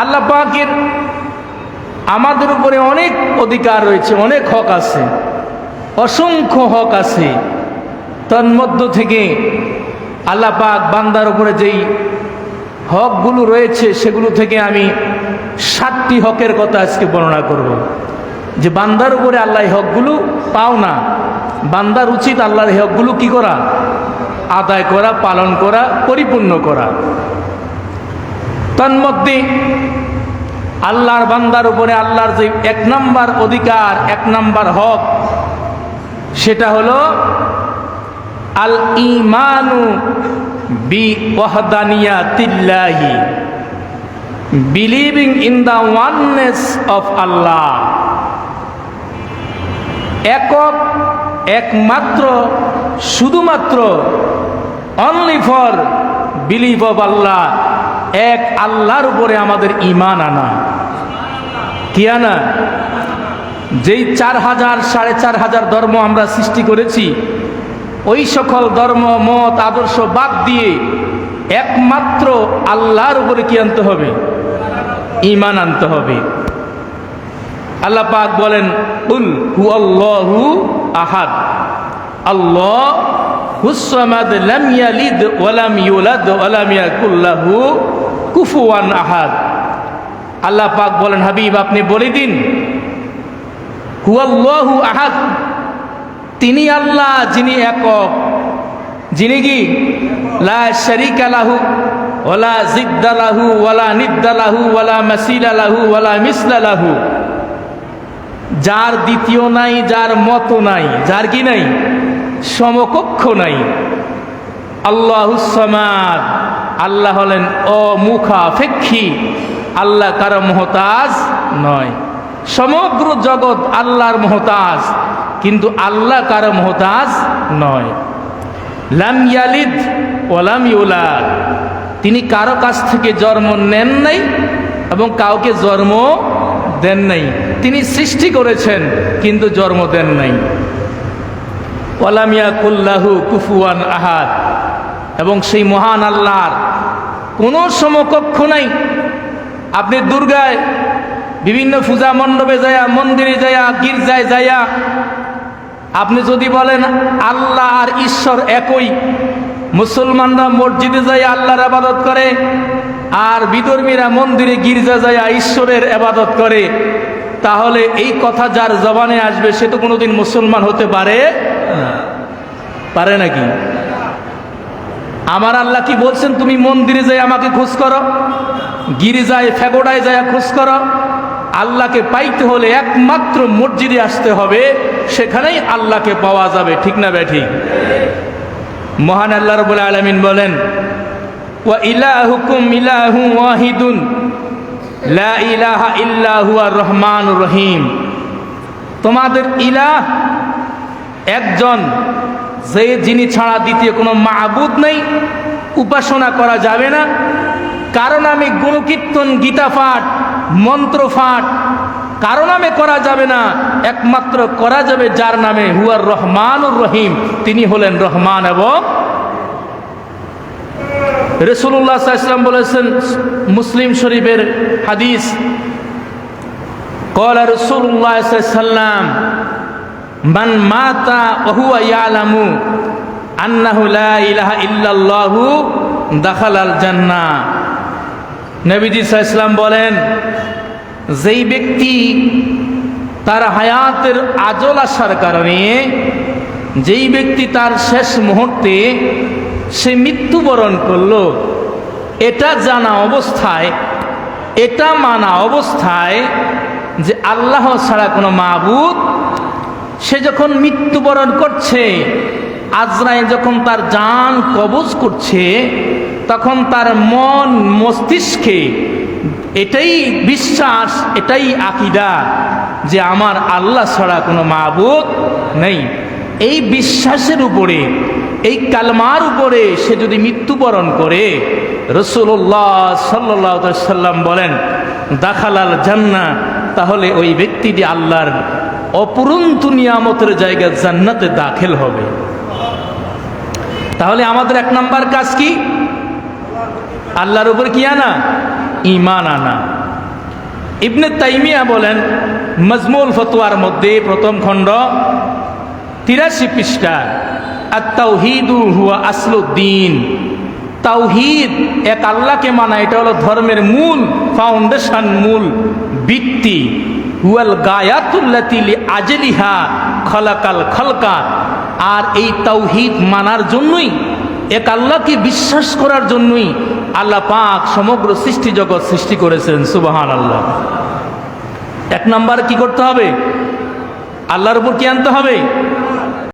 আল্লাহ পাকের আমাদের উপরে অনেক অধিকার রয়েছে, অনেক হক আছে, অসংখ্য হক আছে। তন্মধ্য থেকে আল্লাহ পাক বান্দার উপরে যেই হকগুলো রয়েছে, সেগুলো থেকে আমি সাতটি হকের কথা আজকে বর্ণনা করব। যে বান্দার উপরে আল্লাহ হকগুলো পাও না, বান্দার উচিত আল্লাহর হকগুলো কি করা? আদায় করা, পালন করা, পরিপূর্ণ করা। তন্মধ্যে আল্লাহর বান্দার উপরে আল্লাহর যে এক নাম্বার অধিকার, এক নাম্বার হক, সেটা হলো আল ইমানু বি ওয়াহদানিয়া তিল্লাহি believing in the oneness of Allah. একক, একমাত্র, শুধুমাত্র, only for believe of Allah. এক আল্লাহর উপরে আমাদের ইমান আনা। কি আনা? যেই চার হাজার, সাড়ে চার হাজার ধর্ম আমরা সৃষ্টি করেছি, ওই সকল ধর্ম, মত, আদর্শ বাদ দিয়ে একমাত্র আল্লাহর উপরে কি আনতে হবে? ইমান আনতে হবে। আল্লাহ পাক বলেন, উল হু আল্লাহু আহাদ। আল্লাহ হুসামাদ লাম ইয়ালিদ ওয়ালাম ইউলাদ ওয়ালাম ইয়াকুল লাহু কুফুয়ান আহাদ। আল্লাহ পাক বলেন, হাবিব, আপনি বলে দিন। হু আল্লাহু আহাদ। তিনি আল্লাহ, যিনি একক। যিনি কি? লা শরিকা লাহু, ওয়ালা জিদ্দা লাহু, ওয়ালা নিদ্দা লাহু, ওয়ালা মাসিলা লাহু, ওয়ালা মিসলা লাহু। যার দ্বিতীয় নাই, যার মতো নাই, যার কি নাই? সমকক্ষ নাই। আল্লাহুসমাদ আল্লাহ হলেন অমুখাপেক্ষী। আল্লাহ কারও মহতাজ নয়। সমগ্র জগৎ আল্লাহর মহতাজ, কিন্তু আল্লাহ কারও মহতাজ নয়। ওলাম তিনি কারও কাছ থেকে জন্ম নেন নাই এবং কাউকে জন্ম দেন নাই। তিনি সৃষ্টি করেছেন, কিন্তু জন্ম দেন নাই। ওলামিয়া কুল্লাহু কুফুয়ান আহাদ। এবং সেই মহান আল্লাহর কোনো সমকক্ষ নাই। আপনি দুর্গায় বিভিন্ন পূজা মণ্ডপে যায়া মন্দিরে যায়া গির্জায় যায়া আপনি যদি বলেন আল্লাহ আর ঈশ্বর একই, মুসলমানরা মসজিদে যায় আল্লাহর আবাদত করে আর বিধর্মীরা মন্দিরে, গির্জা যায় ঈশ্বরের আবাদত করে, তাহলে এই কথা যার জবানে আসবে সে তো কোনোদিন মুসলমান হতে পারে? পারে নাকি? আমার আল্লাহ কি বলছেন? তুমি মন্দিরে যাই আমাকে খোঁজ করো। গিরিজায়, ফেগোডায় যায় খোঁজ করো। আল্লাহকে পাইতে হলে একমাত্র মসজিদে আসতে হবে। সেখানেই আল্লাহকে পাওয়া যাবে। ঠিক না ব্যাঠি মহান আল্লাহ রবুল আলমিন বলেন, ওয়া ইলাহু ওয়াহিদুন, লা ইলাহা রহমান রহিম। তোমাদের ইলাহ একজন যে যিনি ছাড়া দ্বিতীয় কোনো মাহবুদ নেই, উপাসনা করা যাবে না। কারণ আমি গুণকীর্তন, গীতা পাঠ, মন্ত্র পাঠ কারও নামে করা যাবে না, একমাত্র করা যাবে যার নামে হুয়ার রহমানুর রহিম। তিনি হলেন রহমান এবং রসুল্লাহ ইসলাম বলেছেন, মুসলিম শরীফের হাদিস, কলা রসুল্লাহ সাল্লাম মান মাতা ওহুয়া ইয়ালামু আন্নাহু লা ইলাহা ইল্লাল্লাহু দাখালাল জান্নাহ নবীজি ইসলাম বলেন, যেই ব্যক্তি তার হায়াতের আজল আসার কারণে, যেই ব্যক্তি তার শেষ মুহূর্তে সে মৃত্যুবরণ করল, এটা জানা অবস্থায়, এটা মানা অবস্থায় যে আল্লাহ ছাড়া কোনো মাবুদ সে যখন মৃত্যুবরণ করছে আজরায় যখন তার যান কবজ করছে, তখন তার মন, মস্তিষ্কে এটাই বিশ্বাস, এটাই আকিদা যে আমার আল্লাহ ছাড়া কোনো মাবুদ নেই। এই বিশ্বাসের উপরে, এই কালমার উপরে সে যদি মৃত্যুবরণ করে রসুল্লাহ সাল্লাহ সাল্লাম বলেন, দাখালাল জান্না তাহলে ওই ব্যক্তিটি আল্লাহর অপুরন্ত নিয়ামতের জায়গা জান্নাতে দাখিল হবে। তাহলে আমাদের এক নাম্বার কাজ কি? আল্লাহর উপর কি আনা? ইমান আনা। ইবনে তাইমিয়া বলেন মজমুল ফতোয়ার মধ্যে প্রথম খণ্ড তিরাশি পৃষ্ঠা আর তাওহিদু হুয়া আসলুদ্দিন। তাওহিদ এক আল্লাহকে মানা, এটা হলো ধর্মের মূল, ফাউন্ডেশন মূল, ভিত্তি। হুয়াল গায়াতুল্লাতিলি আজলিহা খলাকাল খলকা। আর এই তাওহিদ মানার জন্যই, এক আল্লাহকে বিশ্বাস করার জন্যই আল্লাহ পাক সমগ্র সৃষ্টি জগৎ সৃষ্টি করেছেন সুবাহান আল্লাহ এক নাম্বার কি করতে হবে? আল্লাহর উপর কি আনতে হবে?